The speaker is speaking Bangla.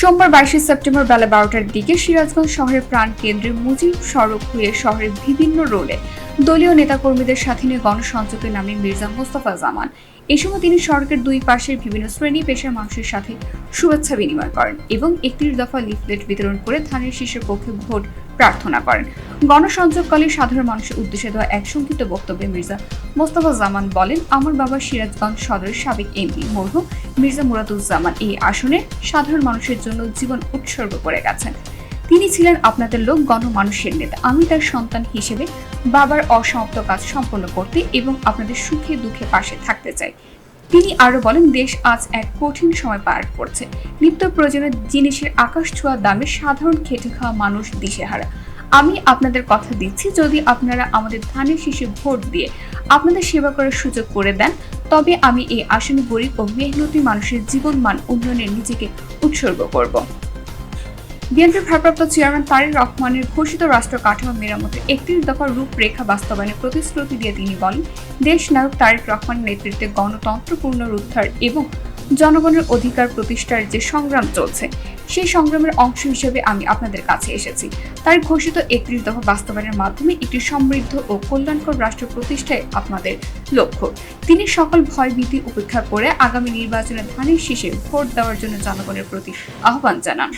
সোমবার বাইশে সেপ্টেম্বর বেলা বারোটার দিকে সিরাজগঞ্জ শহরের প্রাণ কেন্দ্রে মুজিব সড়ক হয়ে শহরের বিভিন্ন রোডে দলীয় নেতাকর্মীদের সাথে নিয়ে গণসংযোগে নামে মির্জা মোস্তফা জামান। এই সময় তিনি সড়কের দুই পাশের বিভিন্ন শ্রেণি পেশার মানুষের সাথে শুভেচ্ছা বিনিময় করেন এবং একত্রিশ দফা লিফলেট বিতরণ করে ধানের শীর্ষের পক্ষে ভোট প্রার্থনা করেন। গণসংযোগকালে সাধারণ মানুষের উদ্দেশ্যে দেওয়া এক সংক্ষিপ্ত বক্তব্যে মির্জা মোস্তফা জামান বলেন, আমার বাবা সিরাজগঞ্জ সদরের সাবেক এমপি, মরহুম। মির্জা মুরাদুজ্জামান এই আসনে সাধারণ মানুষের জন্য জীবন উৎসর্গ করে গেছেন। তিনি ছিলেন আপনাদের লোক, গণমানুষের নেতা। আমি তার সন্তান হিসেবে বাবার অসমাপ্ত কাজ সম্পন্ন করতে এবং আপনাদের সুখে দুঃখে পাশে থাকতে চাই। তিনি আরও বলেন, দেশ আজ এক কঠিন সময় পার করছে। নিত্য প্রয়োজনীয় জিনিসের আকাশ ছোঁয়া দামে সাধারণ খেটে খাওয়া মানুষ দিশেহারা। আমি আপনাদের কথা দিচ্ছি, যদি আপনারা আমাদের ধানের শীষে ভোট দিয়ে আপনাদের সেবা করার সুযোগ করে দেন তবে আমি এই আসনে গরিব ও মেহনতি মানুষের জীবন মান উন্নয়নে নিজেকে উৎসর্গ করব। বিএনপির ভারপ্রাপ্ত চেয়ারম্যান তারেক রহমানের ঘোষিত রাষ্ট্র কাঠামো মেরামতের একত্রিশ দফার রূপরেখা বাস্তবায়নের প্রতিশ্রুতি দিয়ে তিনি বলেন, দেশ নায়ক তারেক রহমানের নেতৃত্বে গণতন্ত্রপূর্ণ উদ্ধার এবং জনগণের অধিকার প্রতিষ্ঠার যে সংগ্রাম চলছে, সেই সংগ্রামের অংশ হিসেবে আমি আপনাদের কাছে এসেছি। তার ঘোষিত একত্রিশ দফা বাস্তবায়নের মাধ্যমে একটি সমৃদ্ধ ও কল্যাণকর রাষ্ট্র প্রতিষ্ঠায় আপনাদের লক্ষ্য। তিনি সকল ভয়, ভীতি উপেক্ষা করে আগামী নির্বাচনে ধানের শীষে ভোট দেওয়ার জন্য জনগণের প্রতি আহ্বান জানান।